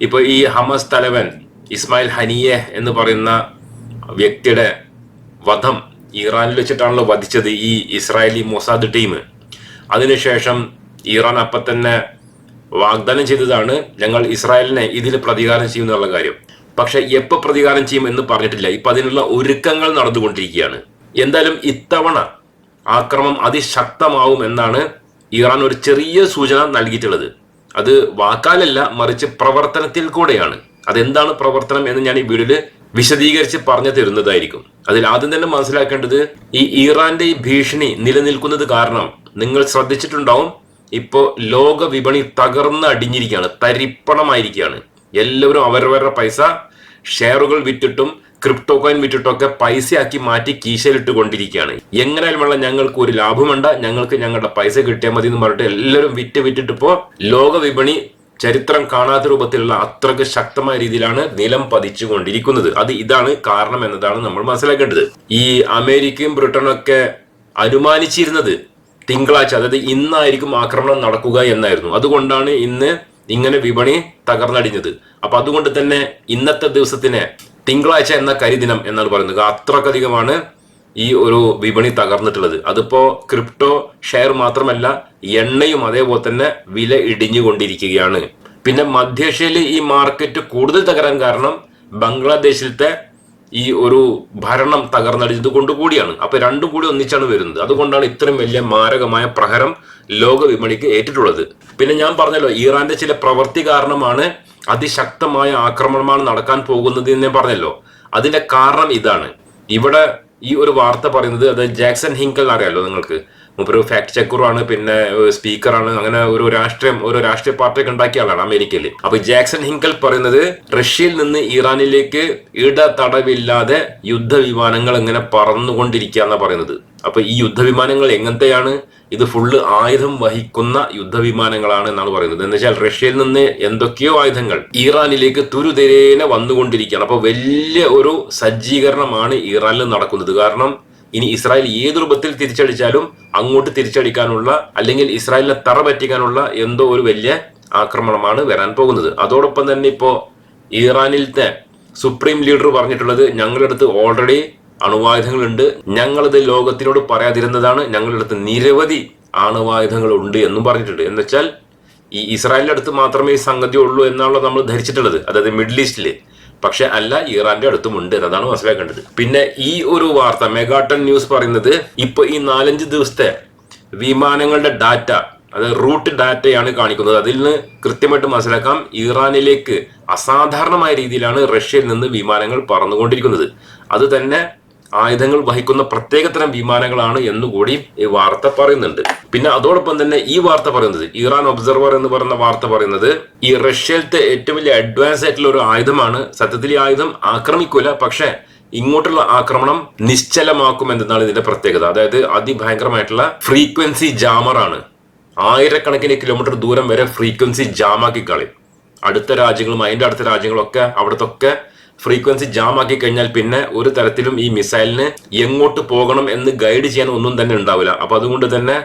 ഇപ്പൊ ഈ ഹമസ് തലവൻ ഇസ്മായിൽ ഹനിയെ എന്ന് പറയുന്ന വ്യക്തിയുടെ വധം ഇറാനിൽ വെച്ചിട്ടാണല്ലോ വധിച്ചത് ഈ ഇസ്രായേലി മൊസാദ് ടീം. അതിനുശേഷം ഇറാൻ അപ്പം തന്നെ വാഗ്ദാനം ചെയ്തതാണ് ഞങ്ങൾ ഇസ്രായേലിനെ ഇതിൽ പ്രതികാരം ചെയ്യും എന്നുള്ള കാര്യം. പക്ഷെ എപ്പോൾ പ്രതികാരം ചെയ്യും എന്ന് പറഞ്ഞിട്ടില്ല. ഇപ്പൊ അതിനുള്ള ഒരുക്കങ്ങൾ നടന്നുകൊണ്ടിരിക്കുകയാണ്. എന്തായാലും ഇത്തവണ ആക്രമം അതിശക്തമാവും എന്നാണ് ഇറാൻ ഒരു ചെറിയ സൂചന നൽകിയിട്ടുള്ളത്. അത് വാക്കാലല്ല മറിച്ച് പ്രവർത്തനത്തിൽ കൂടെയാണ്. അതെന്താണ് പ്രവർത്തനം എന്ന് ഞാൻ ഈ വീഡിയോയിൽ വിശദീകരിച്ച് പറഞ്ഞു തരുന്നതായിരിക്കും. അതിൽ ആദ്യം തന്നെ മനസ്സിലാക്കേണ്ടത് ഈ ഇറാന്റെ ഈ ഭീഷണി നിലനിൽക്കുന്നത് കാരണം നിങ്ങൾ ശ്രദ്ധിച്ചിട്ടുണ്ടാവും ഇപ്പോ ലോക വിപണി തകർന്ന് അടിഞ്ഞിരിക്കുകയാണ് തരിപ്പണമായിരിക്കുകയാണ്. എല്ലാവരും അവരവരുടെ പൈസ ഷെയറുകൾ വിറ്റിട്ടും ക്രിപ്റ്റോ കോയിൻ വിറ്റിട്ടൊക്കെ പൈസയാക്കി മാറ്റി കീശയിലിട്ട് കൊണ്ടിരിക്കുകയാണ് എങ്ങനെയാലും വേണ്ട ഞങ്ങൾക്ക് ഒരു ലാഭമുണ്ട്. ഞങ്ങൾക്ക് ഞങ്ങളുടെ പൈസ കിട്ടിയാൽ മതി എന്ന് പറഞ്ഞിട്ട് എല്ലാവരും വിറ്റ് വിറ്റിട്ട് ഇപ്പോ ലോക വിപണി ചരിത്രം കാണാത്ത രൂപത്തിലുള്ള അത്രയ്ക്ക് ശക്തമായ രീതിയിലാണ് നിലം പതിച്ചുകൊണ്ടിരിക്കുന്നത്. അത് ഇതാണ് കാരണം എന്നതാണ് നമ്മൾ മനസ്സിലാക്കേണ്ടത്. ഈ അമേരിക്കയും ബ്രിട്ടനും ഒക്കെ അനുമാനിച്ചിരുന്നത് തിങ്കളാഴ്ച അതായത് ഇന്നായിരിക്കും ആക്രമണം നടക്കുക എന്നായിരുന്നു. അതുകൊണ്ടാണ് ഇന്ന് ഇങ്ങനെ വിപണി തകർന്നടിഞ്ഞത്. അപ്പൊ അതുകൊണ്ട് തന്നെ ഇന്നത്തെ ദിവസത്തിന് തിങ്കളാഴ്ച എന്ന കരിദിനം എന്നാണ് പറയുന്നത്. അത്രക്കധികമാണ് ഈ ഒരു വിപണി തകർന്നിട്ടുള്ളത്. അതിപ്പോ ക്രിപ്റ്റോ ഷെയർ മാത്രമല്ല എണ്ണയും അതേപോലെ തന്നെ വില ഇടിഞ്ഞുകൊണ്ടിരിക്കുകയാണ്. പിന്നെ മധ്യേഷ്യയിൽ ഈ മാർക്കറ്റ് കൂടുതൽ തകരാൻ കാരണം ബംഗ്ലാദേശിലത്തെ ഈ ഒരു ഭരണം തകർന്നടിച്ചത് കൊണ്ടുകൂടിയാണ് അപ്പൊ രണ്ടും കൂടി ഒന്നിച്ചാണ് വരുന്നത്. അതുകൊണ്ടാണ് ഇത്രയും വലിയ മാരകമായ പ്രഹരം ലോക വിപണിക്ക് ഏറ്റിട്ടുള്ളത്. പിന്നെ ഞാൻ പറഞ്ഞല്ലോ ഇറാന്റെ ചില പ്രവൃത്തി കാരണമാണ് അതിശക്തമായ ആക്രമണമാണ് നടക്കാൻ പോകുന്നത് എന്ന് ഞാൻ പറഞ്ഞല്ലോ. അതിന്റെ കാരണം ഇതാണ്. ഇവിടെ ഈ ഒരു വാർത്ത പറയുന്നത് അത് ജാക്സൺ ഹിങ്കൽ അറിയാലോ നിങ്ങൾക്ക്. മൂപ്പര് ഫാക്ട് ചെക്കറുമാണ് പിന്നെ സ്പീക്കറാണ് അങ്ങനെ ഒരു രാഷ്ട്രീയം ഒരു രാഷ്ട്രീയ പാർട്ടിയൊക്കെ ഉണ്ടാക്കിയ ആളാണ് അമേരിക്കയിൽ അപ്പൊ ജാക്സൺ ഹിങ്കൽ പറയുന്നത് റഷ്യയിൽ നിന്ന് ഇറാനിലേക്ക് ഇടതടവില്ലാതെ യുദ്ധവിമാനങ്ങൾ ഇങ്ങനെ പറന്നുകൊണ്ടിരിക്കുക എന്നാ പറയുന്നത്. അപ്പൊ ഈ യുദ്ധവിമാനങ്ങൾ എങ്ങനത്തെയാണ്? ഇത് ഫുള്ള് ആയുധം വഹിക്കുന്ന യുദ്ധവിമാനങ്ങളാണ് എന്നാണ് പറയുന്നത്. എന്ന് വെച്ചാൽ റഷ്യയിൽ നിന്ന് എന്തൊക്കെയോ ആയുധങ്ങൾ ഇറാനിലേക്ക് തുരുതിരേനെ വന്നുകൊണ്ടിരിക്കുകയാണ്. അപ്പൊ വലിയ ഒരു സജ്ജീകരണമാണ് ഇറാനിൽ നടക്കുന്നത്. കാരണം ഇനി ഇസ്രായേൽ ഏത് രൂപത്തിൽ തിരിച്ചടിച്ചാലും അങ്ങോട്ട് തിരിച്ചടിക്കാനുള്ള അല്ലെങ്കിൽ ഇസ്രായേലിനെ തറ പറ്റിക്കാനുള്ള എന്തോ ഒരു വലിയ ആക്രമണമാണ് വരാൻ പോകുന്നത്. അതോടൊപ്പം തന്നെ ഇപ്പോ ഇറാനിലത്തെ സുപ്രീം ലീഡർ പറഞ്ഞിട്ടുള്ളത് ഞങ്ങളുടെ അടുത്ത് ഓൾറെഡി അണുവായുധങ്ങളുണ്ട്. ഞങ്ങളത് ലോകത്തിനോട് പറയാതിരുന്നതാണ്. ഞങ്ങളുടെ അടുത്ത് നിരവധി ആണവായുധങ്ങൾ ഉണ്ട് എന്നും പറഞ്ഞിട്ടുണ്ട്. എന്ന് വെച്ചാൽ ഈ ഇസ്രായേലിന്റെ അടുത്ത് മാത്രമേ ഈ സംഗതി ഉള്ളൂ എന്നാണല്ലോ നമ്മൾ ധരിച്ചിട്ടുള്ളത്. അതായത് മിഡിൽ ഈസ്റ്റിൽ. പക്ഷെ അല്ല ഇറാന്റെ അടുത്തും ഉണ്ട് എന്നതാണ് മനസ്സിലാക്കേണ്ടത്. പിന്നെ ഈ ഒരു വാർത്ത മെഗാട്ടൺ ന്യൂസ് പറയുന്നത് ഇപ്പൊ ഈ നാലഞ്ച് ദിവസത്തെ വിമാനങ്ങളുടെ ഡാറ്റ അത് റൂട്ട് ഡാറ്റയാണ് കാണിക്കുന്നത്. അതിൽ നിന്ന് കൃത്യമായിട്ട് മനസ്സിലാക്കാം ഇറാനിലേക്ക് അസാധാരണമായ രീതിയിലാണ് റഷ്യയിൽ നിന്ന് വിമാനങ്ങൾ പറന്നുകൊണ്ടിരിക്കുന്നത്. അത് തന്നെ ആയുധങ്ങൾ വഹിക്കുന്ന പ്രത്യേകതരം വിമാനങ്ങളാണ് എന്നുകൂടി ഈ വാർത്ത പറയുന്നുണ്ട്. പിന്നെ അതോടൊപ്പം തന്നെ ഈ വാർത്ത പറയുന്നത് ഇറാൻ ഒബ്സർവർ എന്ന് പറയുന്ന വാർത്ത പറയുന്നത് ഈ റഷ്യയിലത്തെ ഏറ്റവും വലിയ അഡ്വാൻസ് ആയിട്ടുള്ള ഒരു ആയുധമാണ്. സത്യത്തിൽ ഈ ആയുധം ആക്രമിക്കൂല പക്ഷേ ഇങ്ങോട്ടുള്ള ആക്രമണം നിശ്ചലമാക്കും എന്നതാണ് ഇതിന്റെ പ്രത്യേകത. അതായത് അതിഭയങ്കരമായിട്ടുള്ള ഫ്രീക്വൻസി ജാമറാണ് ആയിരക്കണക്കിന് കിലോമീറ്റർ ദൂരം വരെ ഫ്രീക്വൻസി ജാമാക്കി കളയും. അടുത്ത രാജ്യങ്ങളും അതിന്റെ അടുത്ത രാജ്യങ്ങളൊക്കെ അവിടത്തൊക്കെ ഫ്രീക്വൻസി ജാം ആക്കി കഴിഞ്ഞാൽ പിന്നെ ഒരു തരത്തിലും ഈ മിസൈലിന് എങ്ങോട്ട് പോകണം എന്ന് ഗൈഡ് ചെയ്യാൻ ഒന്നും തന്നെ ഉണ്ടാവില്ല. അപ്പൊ അതുകൊണ്ട് തന്നെ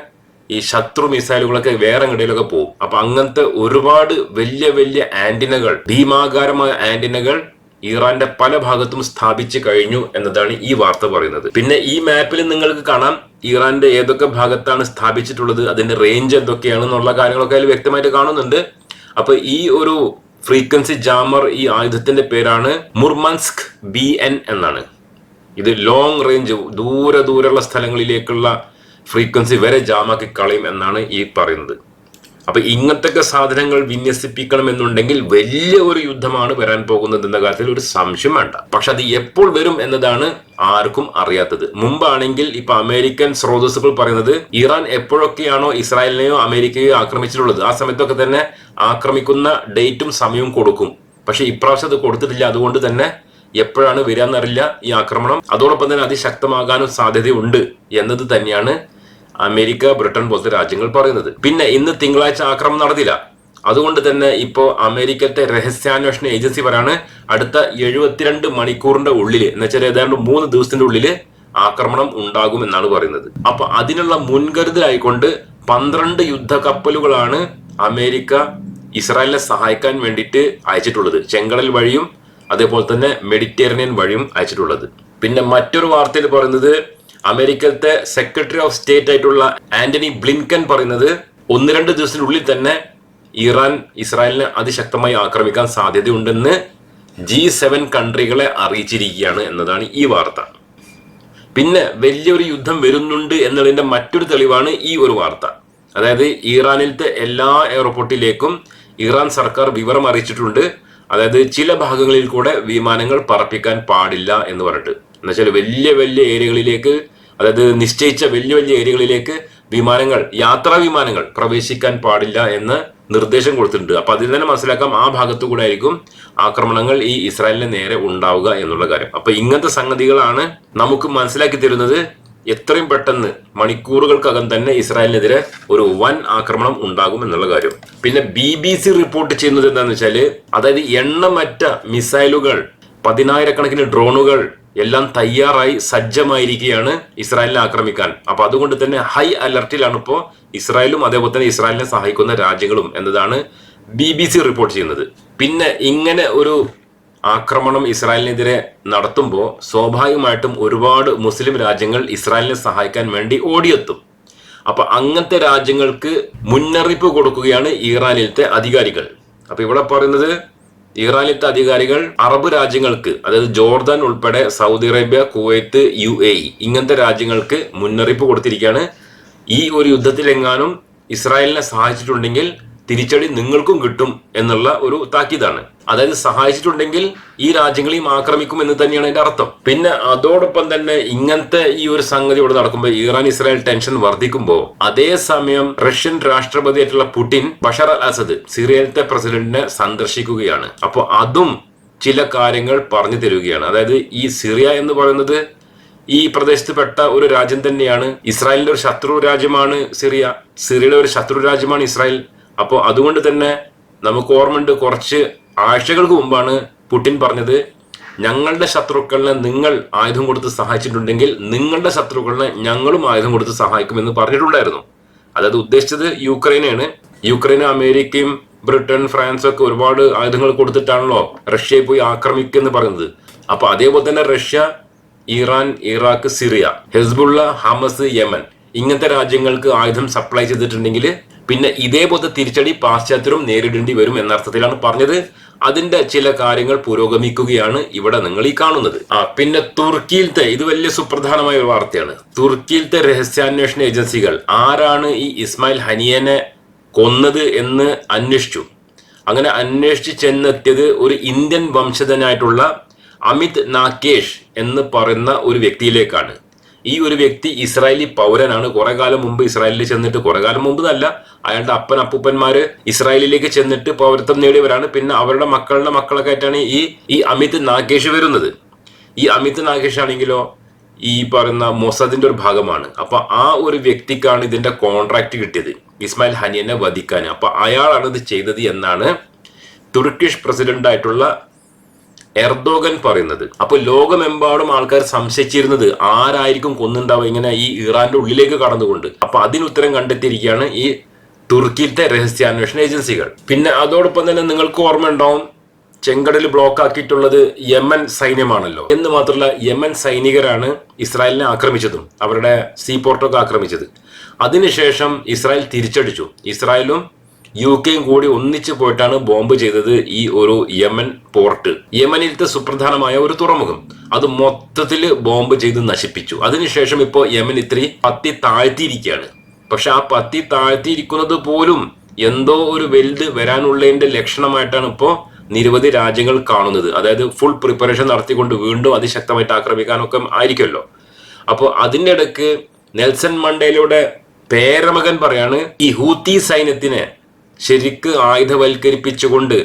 ഈ ശത്രു മിസൈലുകളൊക്കെ വേറെ ഇടയിലൊക്കെ പോകും അപ്പൊ അങ്ങനത്തെ ഒരുപാട് വലിയ വലിയ ആന്റിനകൾ ഭീമാകാരമായ ആന്റിനകൾ ഇറാന്റെ പല ഭാഗത്തും സ്ഥാപിച്ചു കഴിഞ്ഞു എന്നതാണ് ഈ വാർത്ത പറയുന്നത്. പിന്നെ ഈ മാപ്പിൽ നിങ്ങൾക്ക് കാണാം ഇറാന്റെ ഏതൊക്കെ ഭാഗത്താണ് സ്ഥാപിച്ചിട്ടുള്ളത് അതിന്റെ റേഞ്ച് എന്തൊക്കെയാണെന്നുള്ള കാര്യങ്ങളൊക്കെ അതിൽ വ്യക്തമായിട്ട് കാണുന്നുണ്ട്. അപ്പൊ ഈ ഒരു ഫ്രീക്വൻസി ജാമർ ഈ ആയുധത്തിന്റെ പേരാണ് മുർമൻസ്ക് ബി എൻ എന്നാണ്. ഇത് ലോങ് റേഞ്ച് ദൂരെ ദൂരെയുള്ള സ്ഥലങ്ങളിലേക്കുള്ള ഫ്രീക്വൻസി വരെ ജാമാക്കി കളയും എന്നാണ് ഈ പറയുന്നത്. അപ്പൊ ഇങ്ങനത്തെ സാധനങ്ങൾ വിന്യസിപ്പിക്കണം എന്നുണ്ടെങ്കിൽ വലിയ ഒരു യുദ്ധമാണ് വരാൻ പോകുന്നത് എന്ന കാര്യത്തിൽ ഒരു സംശയം വേണ്ട. പക്ഷെ അത് എപ്പോൾ വരും എന്നതാണ് ആർക്കും അറിയാത്തത്. മുമ്പാണെങ്കിൽ ഇപ്പൊ അമേരിക്കൻ സ്രോതസ്സുകൾ പറയുന്നത് ഇറാൻ എപ്പോഴൊക്കെയാണോ ഇസ്രായേലിനെയോ അമേരിക്കയോ ആക്രമിച്ചിട്ടുള്ളത്? ആ സമയത്തൊക്കെ തന്നെ ആക്രമിക്കുന്ന ഡേറ്റും സമയവും കൊടുക്കും. പക്ഷെ ഇപ്രാവശ്യം അത് കൊടുത്തിട്ടില്ല. അതുകൊണ്ട് തന്നെ എപ്പോഴാണ് വരികയെന്നറിയില്ല ഈ ആക്രമണം. അതോടൊപ്പം തന്നെ അതിശക്തമാകാനും സാധ്യതയുണ്ട് എന്നത് തന്നെയാണ് അമേരിക്ക ബ്രിട്ടൻ പോലത്തെ രാജ്യങ്ങൾ പറയുന്നത്. പിന്നെ ഇന്ന് തിങ്കളാഴ്ച ആക്രമണം നടന്നില്ല. അതുകൊണ്ട് തന്നെ ഇപ്പോൾ അമേരിക്കത്തെ രഹസ്യാന്വേഷണ ഏജൻസി പറയാണ് അടുത്ത എഴുപത്തിരണ്ട് മണിക്കൂറിന്റെ ഉള്ളിൽ എന്നുവെച്ചാൽ ഏതാണ്ട് മൂന്ന് ദിവസത്തിന്റെ ഉള്ളിൽ ആക്രമണം ഉണ്ടാകുമെന്നാണ് പറയുന്നത്. അപ്പൊ അതിനുള്ള മുൻകരുതലായിക്കൊണ്ട് പന്ത്രണ്ട് യുദ്ധക്കപ്പലുകളാണ് അമേരിക്ക ഇസ്രായേലിനെ സഹായിക്കാൻ വേണ്ടിയിട്ട് അയച്ചിട്ടുള്ളത്. ചെങ്കടൽ വഴിയും അതേപോലെ തന്നെ മെഡിറ്റേറിയൻ വഴിയും അയച്ചിട്ടുള്ളത്. പിന്നെ മറ്റൊരു വാർത്തയിൽ പറയുന്നത് അമേരിക്കത്തെ സെക്രട്ടറി ഓഫ് സ്റ്റേറ്റ് ആയിട്ടുള്ള ആന്റണി ബ്ലിൻകൻ പറയുന്നത് ഒന്ന് രണ്ട് ദിവസത്തിനുള്ളിൽ തന്നെ ഇറാൻ ഇസ്രായേലിനെ അതിശക്തമായി ആക്രമിക്കാൻ സാധ്യതയുണ്ടെന്ന് ജി സെവൻ കൺട്രികളെ അറിയിച്ചിരിക്കുകയാണ് എന്നതാണ് ഈ വാർത്ത. പിന്നെ വലിയൊരു യുദ്ധം വരുന്നുണ്ട് എന്നതിന്റെ മറ്റൊരു തെളിവാണ് ഈ ഒരു വാർത്ത. അതായത് ഇറാനിലത്തെ എല്ലാ എയർപോർട്ടിലേക്കും ഇറാൻ സർക്കാർ വിവരം അറിയിച്ചിട്ടുണ്ട്. അതായത് ചില ഭാഗങ്ങളിൽ കൂടെ വിമാനങ്ങൾ പറപ്പിക്കാൻ പാടില്ല എന്ന് പറഞ്ഞിട്ട്. എന്നുവെച്ചാൽ വലിയ വലിയ ഏരിയകളിലേക്ക് അതായത് നിശ്ചയിച്ച വലിയ വലിയ ഏരിയകളിലേക്ക് വിമാനങ്ങൾ യാത്രാ വിമാനങ്ങൾ പ്രവേശിക്കാൻ പാടില്ല എന്ന് നിർദ്ദേശം കൊടുത്തിട്ടുണ്ട്. അപ്പൊ അതിൽ തന്നെ മനസ്സിലാക്കാം ആ ഭാഗത്തു കൂടെ ആയിരിക്കും ആക്രമണങ്ങൾ ഈ ഇസ്രായേലിന് നേരെ ഉണ്ടാവുക എന്നുള്ള കാര്യം. അപ്പൊ ഇങ്ങനത്തെ സംഗതികളാണ് നമുക്ക് മനസ്സിലാക്കി തരുന്നത് എത്രയും പെട്ടെന്ന് മണിക്കൂറുകൾക്കകം തന്നെ ഇസ്രായേലിനെതിരെ ഒരു വൻ ആക്രമണം ഉണ്ടാകും എന്നുള്ള കാര്യം. പിന്നെ ബി ബി സി റിപ്പോർട്ട് ചെയ്യുന്നത് എന്താണെന്ന് വെച്ചാൽ അതായത് എണ്ണമറ്റ മിസൈലുകൾ പതിനായിരക്കണക്കിന് ഡ്രോണുകൾ എല്ലാം തയ്യാറായി സജ്ജമായിരിക്കുകയാണ് ഇസ്രായേലിനെ ആക്രമിക്കാൻ. അപ്പൊ അതുകൊണ്ട് തന്നെ ഹൈ അലർട്ടിലാണ് ഇപ്പോൾ ഇസ്രായേലും അതേപോലെ തന്നെ ഇസ്രായേലിനെ സഹായിക്കുന്ന രാജ്യങ്ങളും എന്നതാണ് ബി ബി സി റിപ്പോർട്ട് ചെയ്യുന്നത്. പിന്നെ ഇങ്ങനെ ഒരു ആക്രമണം ഇസ്രായേലിനെതിരെ നടത്തുമ്പോൾ സ്വാഭാവികമായിട്ടും ഒരുപാട് മുസ്ലിം രാജ്യങ്ങൾ ഇസ്രായേലിനെ സഹായിക്കാൻ വേണ്ടി ഓടിയെത്തും. അപ്പൊ അങ്ങനത്തെ രാജ്യങ്ങൾക്ക് മുന്നറിയിപ്പ് കൊടുക്കുകയാണ് ഇറാനിലത്തെ അധികാരികൾ. അപ്പൊ ഇവിടെ പറയുന്നത് ഇറാനിലത്തെ അധികാരികൾ അറബ് രാജ്യങ്ങൾക്ക് അതായത് ജോർദാൻ ഉൾപ്പെടെ Saudi Arabia Kuwait U A ഇങ്ങനത്തെ രാജ്യങ്ങൾക്ക് മുന്നറിയിപ്പ് കൊടുത്തിരിക്കുകയാണ്. ഈ ഒരു യുദ്ധത്തിലെങ്ങാനും ഇസ്രായേലിനെ സഹായിച്ചിട്ടുണ്ടെങ്കിൽ തിരിച്ചടി നിങ്ങൾക്കും കിട്ടും എന്നുള്ള ഒരു താക്കീതാണ്. അതായത് സഹായിച്ചിട്ടുണ്ടെങ്കിൽ ഈ രാജ്യങ്ങളെയും ആക്രമിക്കും എന്ന് തന്നെയാണ് അതിന്റെ അർത്ഥം. പിന്നെ അതോടൊപ്പം തന്നെ ഇങ്ങനത്തെ ഈ ഒരു സംഗതി ഇവിടെ നടക്കുമ്പോൾ ഇറാൻ ഇസ്രായേൽ ടെൻഷൻ വർദ്ധിക്കുമ്പോൾ അതേസമയം റഷ്യൻ രാഷ്ട്രപതി രാഷ്ട്രപതിയായിട്ടുള്ള പുടിൻ ബഷർ അൽ അസദ് സിറിയയിലത്തെ പ്രസിഡന്റിനെ സന്ദർശിക്കുകയാണ്. അപ്പോൾ അതും ചില കാര്യങ്ങൾ പറഞ്ഞു തരികയാണ്. അതായത് ഈ സിറിയ എന്ന് പറയുന്നത് ഈ പ്രദേശത്ത് പെട്ട ഒരു രാജ്യം തന്നെയാണ്. ഇസ്രായേലിന്റെ ഒരു ശത്രു രാജ്യമാണ് സിറിയ. സിറിയയുടെ ഒരു ശത്രു രാജ്യമാണ് ഇസ്രായേൽ. അപ്പോൾ അതുകൊണ്ട് തന്നെ നമുക്ക് ഓർമ്മയുണ്ട് കുറച്ച് ആഴ്ചകൾക്ക് മുമ്പാണ് പുടിൻ പറഞ്ഞത് ഞങ്ങളുടെ ശത്രുക്കളിനെ നിങ്ങൾ ആയുധം കൊടുത്ത് സഹായിച്ചിട്ടുണ്ടെങ്കിൽ നിങ്ങളുടെ ശത്രുക്കളിനെ ഞങ്ങളും ആയുധം കൊടുത്ത് സഹായിക്കുമെന്ന് പറഞ്ഞിട്ടുണ്ടായിരുന്നു. അതായത് ഉദ്ദേശിച്ചത് യുക്രൈനാണ്. യുക്രൈന് അമേരിക്കയും ബ്രിട്ടൻ ഫ്രാൻസും ഒക്കെ ഒരുപാട് ആയുധങ്ങൾ കൊടുത്തിട്ടാണല്ലോ റഷ്യയെ പോയി ആക്രമിക്കുമെന്ന് പറയുന്നത്. അപ്പൊ അതേപോലെ തന്നെ Russia Iran Iraq Syria Hezbollah Hamas Yemen ഇങ്ങനത്തെ രാജ്യങ്ങൾക്ക് ആയുധം സപ്ലൈ ചെയ്തിട്ടുണ്ടെങ്കിൽ പിന്നെ ഇതേപോലത്തെ തിരിച്ചടി പാശ്ചാത്യരും നേരിടേണ്ടി വരും എന്നർത്ഥത്തിലാണ് പറഞ്ഞത്. അതിന്റെ ചില കാര്യങ്ങൾ പുരോഗമിക്കുകയാണ് ഇവിടെ നിങ്ങൾ ഈ കാണുന്നത്. ആ പിന്നെ തുർക്കിയിലത്തെ ഇത് വലിയ സുപ്രധാനമായ ഒരു വാർത്തയാണ്. തുർക്കിയിലത്തെ രഹസ്യാന്വേഷണ ഏജൻസികൾ ആരാണ് ഈ ഇസ്മായിൽ ഹനിയനെ കൊന്നത് എന്ന് അന്വേഷിച്ചു. അങ്ങനെ അന്വേഷിച്ച് ചെന്നെത്തിയത് ഒരു ഇന്ത്യൻ വംശജനായിട്ടുള്ള അമിത് നാകേഷ് എന്ന് പറയുന്ന ഒരു വ്യക്തിയിലേക്കാണ്. ഈ ഒരു വ്യക്തി ഇസ്രായേലി പൗരനാണ്. കുറെ കാലം മുമ്പ് ഇസ്രായേലിൽ ചെന്നിട്ട് കുറെ കാലം മുമ്പ് എന്നല്ല അയാളുടെ അപ്പൻ അപ്പൂപ്പന്മാര് ഇസ്രായേലിലേക്ക് ചെന്നിട്ട് പൗരത്വം നേടിയവരാണ്. പിന്നെ അവരുടെ മക്കളുടെ മക്കളൊക്കെ ആയിട്ടാണ് ഈ ഈ അമിത് നാഗേഷ് വരുന്നത്. ഈ അമിത് നാഗേഷ് ആണെങ്കിലോ ഈ പറയുന്ന മൊസദിന്റെ ഒരു ഭാഗമാണ്. അപ്പൊ ആ ഒരു വ്യക്തിക്കാണ് ഇതിന്റെ കോൺട്രാക്ട് കിട്ടിയത്. ഇസ്മായിൽ ഹനിയനെ വധിക്കാൻ. അപ്പൊ അയാളാണ് ഇത് ചെയ്തത് എന്നാണ് തുർക്കിഷ് പ്രസിഡന്റ് ആയിട്ടുള്ള എർദോഗൻ പറയുന്നത്. അപ്പൊ ലോകമെമ്പാടും ആൾക്കാർ സംശയിച്ചിരുന്നത് ആരായിരിക്കും കൊന്നുണ്ടാവുക ഇങ്ങനെ ഈ ഇറാന്റെ ഉള്ളിലേക്ക് കടന്നുകൊണ്ട്. അപ്പൊ അതിനുത്തരം കണ്ടെത്തിയിരിക്കുകയാണ് ഈ തുർക്കിയിലത്തെ രഹസ്യാന്വേഷണ ഏജൻസികൾ. പിന്നെ അതോടൊപ്പം തന്നെ നിങ്ങൾക്ക് ഓർമ്മ ഉണ്ടാവും ചെങ്കടൽ ബ്ലോക്ക് ആക്കിയിട്ടുള്ളത് യമൻ സൈന്യമാണല്ലോ. എന്ന് മാത്രമല്ല യമൻ സൈനികരാണ് ഇസ്രായേലിനെ ആക്രമിച്ചതും അവരുടെ സീപോർട്ടൊക്കെ ആക്രമിച്ചത്. അതിനുശേഷം ഇസ്രായേൽ തിരിച്ചടിച്ചു. ഇസ്രായേലും യു കെയും കൂടി ഒന്നിച്ചു പോയിട്ടാണ് ബോംബ് ചെയ്തത് ഈ ഒരു യമൻ പോർട്ട്. യമനിലത്തെ സുപ്രധാനമായ ഒരു തുറമുഖം. അത് മൊത്തത്തിൽ ബോംബ് ചെയ്ത് നശിപ്പിച്ചു. അതിനുശേഷം ഇപ്പോൾ യമൻ ഇത്രയും പത്തി താഴ്ത്തിയിരിക്കുകയാണ്. പക്ഷെ ആ പത്തി താഴ്ത്തിയിരിക്കുന്നത് പോലും എന്തോ ഒരു വെൽഡ് വരാനുള്ളതിന്റെ ലക്ഷണമായിട്ടാണ് ഇപ്പോൾ നിരവധി രാജ്യങ്ങൾ കാണുന്നത്. അതായത് ഫുൾ പ്രിപ്പറേഷൻ നടത്തിക്കൊണ്ട് വീണ്ടും അതിശക്തമായിട്ട് ആക്രമിക്കാനൊക്കെ ആയിരിക്കുമല്ലോ. അപ്പോൾ അതിന്റെ ഇടയ്ക്ക് നെൽസൺ മണ്ടേലയുടെ പേരമകൻ പറയാണ് ഈ ഹൂത്തി സൈന്യത്തിനെ ശരിക്ക് ആയുധവൽക്കരിപ്പിച്ചുകൊണ്ട്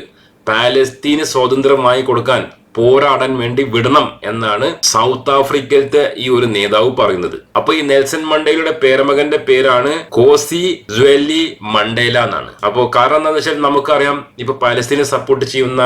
പാലസ്തീന് സ്വാതന്ത്ര്യമായി കൊടുക്കാൻ പോരാടാൻ വേണ്ടി വിടണം എന്നാണ് സൗത്ത് ആഫ്രിക്കയിലത്തെ ഈ ഒരു നേതാവ് പറയുന്നത്. അപ്പൊ ഈ നെൽസൺ മണ്ടേലയുടെ പേരമകന്റെ പേരാണ് കോസി ജ്വല്ലി മണ്ടേല എന്നാണ്. അപ്പോ കാരണം എന്താണെന്ന് വെച്ചാൽ നമുക്കറിയാം ഇപ്പൊ പാലസ്തീനെ സപ്പോർട്ട് ചെയ്യുന്ന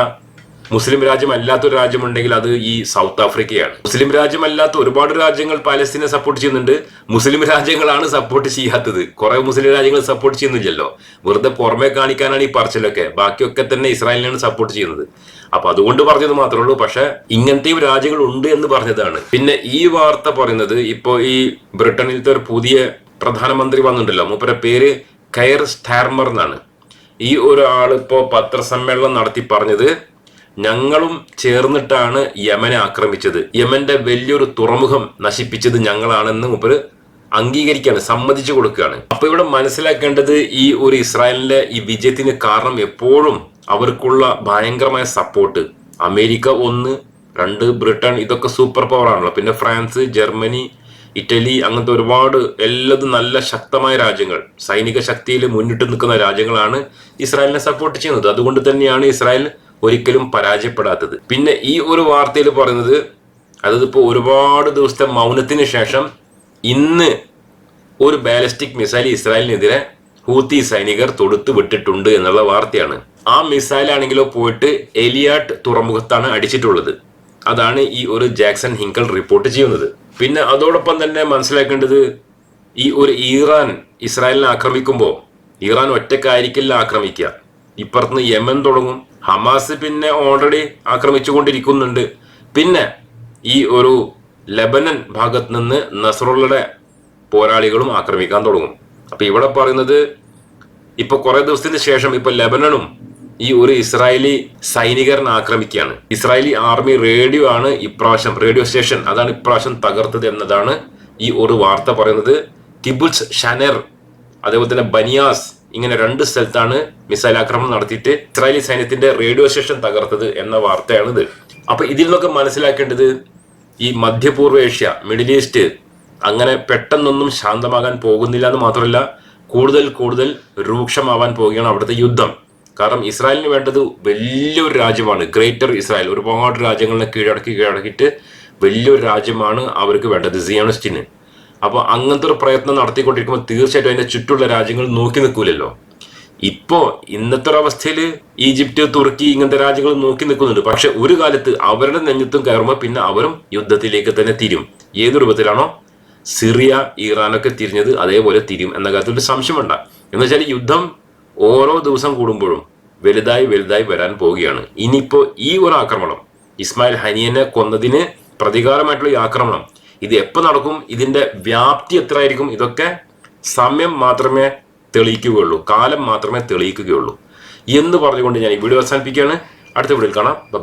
മുസ്ലിം രാജ്യമല്ലാത്ത ഒരു രാജ്യമുണ്ടെങ്കിൽ അത് ഈ സൗത്ത് ആഫ്രിക്കയാണ്. മുസ്ലിം രാജ്യമല്ലാത്ത ഒരുപാട് രാജ്യങ്ങൾ പാലസ്തീനെ സപ്പോർട്ട് ചെയ്യുന്നുണ്ട്. മുസ്ലിം രാജ്യങ്ങളാണ് സപ്പോർട്ട് ചെയ്യാത്തത്. കുറെ മുസ്ലിം രാജ്യങ്ങൾ സപ്പോർട്ട് ചെയ്യുന്നില്ലല്ലോ. വെറുതെ പുറമെ കാണിക്കാനാണ് ഈ പറച്ചിലൊക്കെ. ബാക്കിയൊക്കെ തന്നെ ഇസ്രായേലിനാണ് സപ്പോർട്ട് ചെയ്യുന്നത്. അപ്പൊ അതുകൊണ്ട് പറഞ്ഞത് മാത്രമേ ഉള്ളൂ. പക്ഷെ ഇങ്ങനത്തെയും രാജ്യങ്ങൾ ഉണ്ട് എന്ന് പറഞ്ഞതാണ്. പിന്നെ ഈ വാർത്ത പറയുന്നത് ഇപ്പോ ഈ ബ്രിട്ടനിലത്തെ ഒരു പുതിയ പ്രധാനമന്ത്രി വന്നിട്ടുണ്ടല്ലോ. മൂപ്പരെ പേര് കയർ സ്റ്റാർമർ എന്നാണ്. ഈ ഒരാൾ ഇപ്പോൾ പത്രസമ്മേളനം നടത്തി പറഞ്ഞത് ഞങ്ങളും ചേർന്നിട്ടാണ് യമനെ ആക്രമിച്ചത്. യമന്റെ വലിയൊരു തുറമുഖം നശിപ്പിച്ചത് ഞങ്ങളാണെന്ന് മൂപ്പര് അംഗീകരിക്കുകയാണ് സമ്മതിച്ചു കൊടുക്കുകയാണ്. അപ്പൊ ഇവിടെ മനസ്സിലാക്കേണ്ടത് ഈ ഒരു ഇസ്രായേലിന്റെ ഈ വിജയത്തിന് കാരണം എപ്പോഴും അവർക്കുള്ള ഭയങ്കരമായ സപ്പോർട്ട് അമേരിക്ക ഒന്ന് രണ്ട് ബ്രിട്ടൻ ഇതൊക്കെ സൂപ്പർ പവർ ആണല്ലോ. പിന്നെ ഫ്രാൻസ് ജർമ്മനി ഇറ്റലി അങ്ങനത്തെ ഒരുപാട് എല്ലാതും നല്ല ശക്തമായ രാജ്യങ്ങൾ. സൈനിക ശക്തിയിൽ മുന്നിട്ട് നിൽക്കുന്ന രാജ്യങ്ങളാണ് ഇസ്രായേലിനെ സപ്പോർട്ട് ചെയ്യുന്നത്. അതുകൊണ്ട് തന്നെയാണ് ഇസ്രായേൽ ഒരിക്കലും പരാജയപ്പെടാത്തത്. പിന്നെ ഈ ഒരു വാർത്തയിൽ പറയുന്നത് അതിപ്പോൾ ഒരുപാട് ദിവസത്തെ മൗനത്തിന് ശേഷം ഇന്ന് ഒരു ബാലിസ്റ്റിക് മിസൈൽ ഇസ്രായേലിനെതിരെ ഹൂത്തി സൈനികർ തൊടുത്തു വിട്ടിട്ടുണ്ട് എന്നുള്ള വാർത്തയാണ്. ആ മിസൈലാണെങ്കിലോ പോയിട്ട് എലിയാട്ട് തുറമുഖത്താണ് അടിച്ചിട്ടുള്ളത്. അതാണ് ഈ ഒരു ജാക്സൺ ഹിങ്കൽ റിപ്പോർട്ട് ചെയ്യുന്നത്. പിന്നെ അതോടൊപ്പം തന്നെ മനസ്സിലാക്കേണ്ടത് ഈ ഒരു ഇറാൻ ഇസ്രായേലിനെ ആക്രമിക്കുമ്പോൾ ഇറാൻ ഒറ്റക്കായിരിക്കില്ല ആക്രമിക്കുക. ഇപ്പുറത്തുനിന്ന് യമൻ തുടങ്ങും. ഹമാസ് പിന്നെ ഓൾറെഡി ആക്രമിച്ചുകൊണ്ടിരിക്കുന്നുണ്ട്. പിന്നെ ഈ ഒരു ലബനൻ ഭാഗത്ത് നിന്ന് നസറുള്ളയുടെ പോരാളികളും ആക്രമിക്കാൻ തുടങ്ങും. അപ്പൊ ഇവിടെ പറയുന്നത് ഇപ്പൊ കുറെ ദിവസത്തിന് ശേഷം ഇപ്പൊ ലബനനും ഈ ഒരു ഇസ്രായേലി സൈനികരനെ ആക്രമിക്കുകയാണ്. ഇസ്രായേലി ആർമി റേഡിയോ ആണ് ഇപ്രാവശ്യം റേഡിയോ സ്റ്റേഷൻ അതാണ് ഇപ്രാവശ്യം തകർത്തത് എന്നതാണ് ഈ ഒരു വാർത്ത പറയുന്നത്. കിബുൽസ് ഷനർ അതേപോലെ തന്നെ ബനിയാസ് ഇങ്ങനെ രണ്ട് സ്ഥലത്താണ് മിസൈൽ ആക്രമണം നടത്തിയിട്ട് ഇസ്രായേലി സൈന്യത്തിന്റെ റേഡിയോ സ്റ്റേഷൻ തകർത്തത് എന്ന വാർത്തയാണിത്. അപ്പൊ ഇതിൽ നിന്നൊക്കെ മനസ്സിലാക്കേണ്ടത് ഈ മധ്യപൂർവ ഏഷ്യ മിഡിൽ ഈസ്റ്റ് അങ്ങനെ പെട്ടെന്നൊന്നും ശാന്തമാകാൻ പോകുന്നില്ല എന്ന് മാത്രമല്ല കൂടുതൽ കൂടുതൽ രൂക്ഷമാവാൻ പോവുകയാണ് അവിടുത്തെ യുദ്ധം. കാരണം ഇസ്രായേലിന് വേണ്ടത് വലിയൊരു രാജ്യമാണ് ഗ്രേറ്റർ ഇസ്രായേൽ. ഒരുപാട് രാജ്യങ്ങളെ കീഴടക്കി കീഴടക്കിയിട്ട് വലിയൊരു രാജ്യമാണ് അവർക്ക് വേണ്ടത് സിയോണിസ്റ്റിന്. അപ്പോൾ അങ്ങനത്തെ ഒരു പ്രയത്നം നടത്തിക്കൊണ്ടിരിക്കുമ്പോൾ തീർച്ചയായിട്ടും അതിന്റെ ചുറ്റുള്ള രാജ്യങ്ങൾ നോക്കി നിൽക്കൂലല്ലോ. ഇപ്പോ ഇന്നത്തെ ഒരു അവസ്ഥയിൽ ഈജിപ്റ്റ് തുർക്കി ഇങ്ങനത്തെ രാജ്യങ്ങൾ നോക്കി നിൽക്കുന്നുണ്ട്. പക്ഷെ ഒരു കാലത്ത് അവരുടെ നെഞ്ഞത്തും കയറുമ്പോൾ പിന്നെ അവരും യുദ്ധത്തിലേക്ക് തന്നെ തിരും ഏത് രൂപത്തിലാണോ? സിറിയ ഇറാനൊക്കെ തിരിഞ്ഞത് അതേപോലെ തിരിയും എന്ന കാര്യത്തിൽ ഒരു സംശയം വേണ്ട എന്ന് വെച്ചാൽ യുദ്ധം ഓരോ ദിവസം കൂടുമ്പോഴും വലുതായി വലുതായി വരാൻ പോവുകയാണ്. ഇനിയിപ്പോ ഈ ഒരു ആക്രമണം ഇസ്മായിൽ ഹനിയനെ കൊന്നതിന് പ്രതികാരമായിട്ടുള്ള ഈ ആക്രമണം ഇത് എപ്പോൾ നടക്കും? ഇതിന്റെ വ്യാപ്തി എത്രയായിരിക്കും? ഇതൊക്കെ സമയം മാത്രമേ തെളിയിക്കുകയുള്ളൂ. കാലം മാത്രമേ തെളിയിക്കുകയുള്ളൂ. എന്ന് പറഞ്ഞുകൊണ്ട് ഞാൻ ഈ വീഡിയോ അവസാനിപ്പിക്കുകയാണ്. അടുത്ത വീഡിയോയിൽ കാണാം. ബൈ